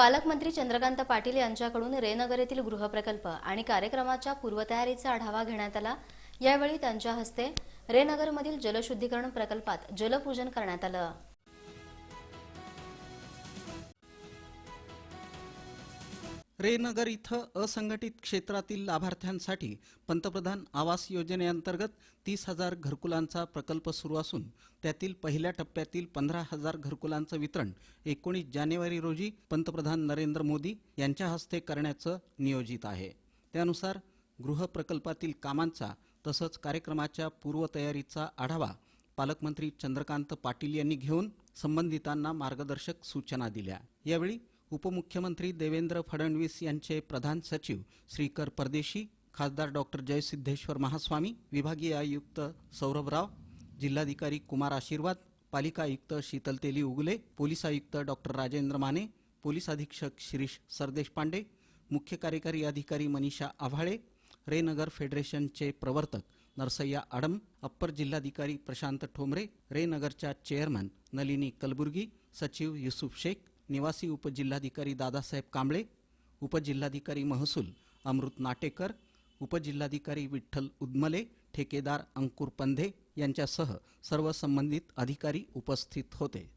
पालकमंत्री चंद्रकांत पाटील यांच्याकडून रेनगर येथील गृहप्रकल्प आणि कार्यक्रमाच्या पूर्वतयारीचा आढावा घेण्यात आला. यावेळी त्यांच्या हस्ते रेनगरमधील जलशुद्धीकरण प्रकल्पात जलपूजन करण्यात आलं. रेनगर इथं असंघटित क्षेत्रातील लाभार्थ्यांसाठी पंतप्रधान आवास योजनेअंतर्गत तीस हजार घरकुलांचा प्रकल्प सुरू असून त्यातील पहिल्या टप्प्यातील पंधरा हजार घरकुलांचं वितरण एकोणीस जानेवारी रोजी पंतप्रधान नरेंद्र मोदी यांच्या हस्ते करण्याचं नियोजित आहे. त्यानुसार गृहप्रकल्पातील कामांचा तसंच कार्यक्रमाच्या पूर्वतयारीचा आढावा पालकमंत्री चंद्रकांत पाटील यांनी घेऊन संबंधितांना मार्गदर्शक सूचना दिल्या. यावेळी उपमुख्यमंत्री देवेंद्र फडणवीस यांचे प्रधान सचिव श्रीकर परदेशी खासदार डॉक्टर जयसिद्धेश्वर महास्वामी विभागीय आयुक्त सौरभ राव जिल्हाधिकारी कुमार आशीर्वाद पालिका आयुक्त शीतल तेली उगले पोलीस आयुक्त डॉक्टर राजेंद्र माने पोलीस अधीक्षक शिरीष सरदेश पांडे मुख्य कार्यकारी अधिकारी मनीषा आव्हाळे रेनगर फेडरेशनचे प्रवर्तक नरसय्या आडम अप्पर जिल्हाधिकारी प्रशांत ठोंबरे रेनगरच्या चेअरमन नलिनी कलबुर्गी सचिव युसुफ शेख निवासी उपजिल्हाधिकारी दादासाहेब कांबळे उपजिल्हाधिकारी महसूल अमृत नाटेकर उपजिल्हाधिकारी विठ्ठल उदमले ठेकेदार अंकुर पंधे यांच्यासह सर्व संबंधित अधिकारी उपस्थित होते.